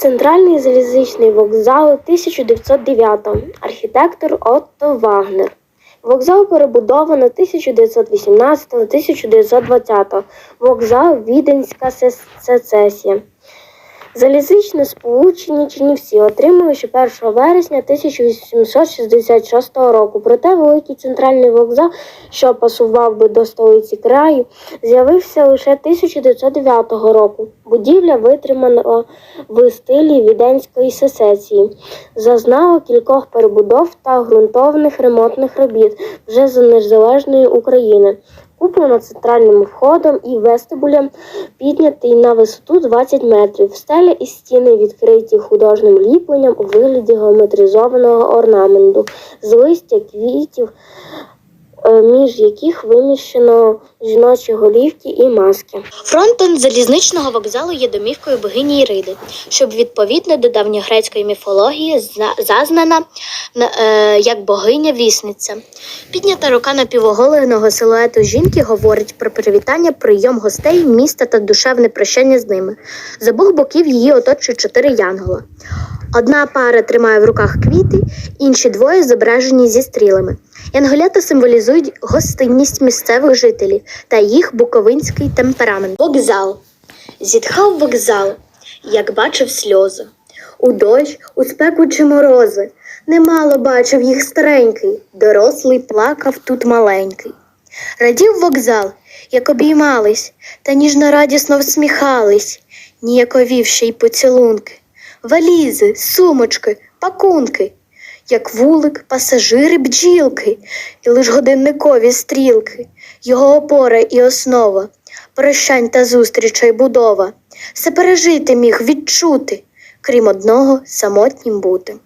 Центральний залізничний вокзал 1909. Архітектор Отто Вагнер. Вокзал перебудовано 1918-1920. Вокзал Віденська сецесія. Залізничне сполучення Чернівці отримали ще 1 вересня 1866 року. Проте великий центральний вокзал, що пасував би до столиці краю, з'явився лише 1909 року. Будівля витримана в стилі Віденської сесесії, зазнала кількох перебудов та ґрунтовних ремонтних робіт вже за незалежної України. Купол над центральним входом і вестибулем піднятий на висоту 20 метрів. Стеля і стіни відкриті художнім ліпленням у вигляді геометризованого орнаменту з листя квітів, між яких виміщено жіночі голівки і маски. Фронтон залізничного вокзалу є домівкою богині Іриди, щоб відповідно до давньогрецької міфології зна- зазнана е, як богиня вісниця. Піднята рука напівоголеного силуету жінки говорить про привітання, прийом гостей міста та душевне прощання з ними. З обох боків її оточують чотири янгола. Одна пара тримає в руках квіти, інші двоє зображені зі стрілами. Янголята символізують гостинність місцевих жителів та їх буковинський темперамент. Вокзал. Зітхав вокзал, як бачив сльози. У дощ, у спеку чи морози. Немало бачив їх старенький, дорослий плакав тут маленький. Радів вокзал, як обіймались, та ніжно радісно всміхались, ніяковів ще й поцілунки, валізи, сумочки, пакунки, як вулик, пасажири, бджілки, і лиш годинникові стрілки, його опора і основа, прощань та зустрічей будова, все пережити міг відчути, крім одного самотнім бути.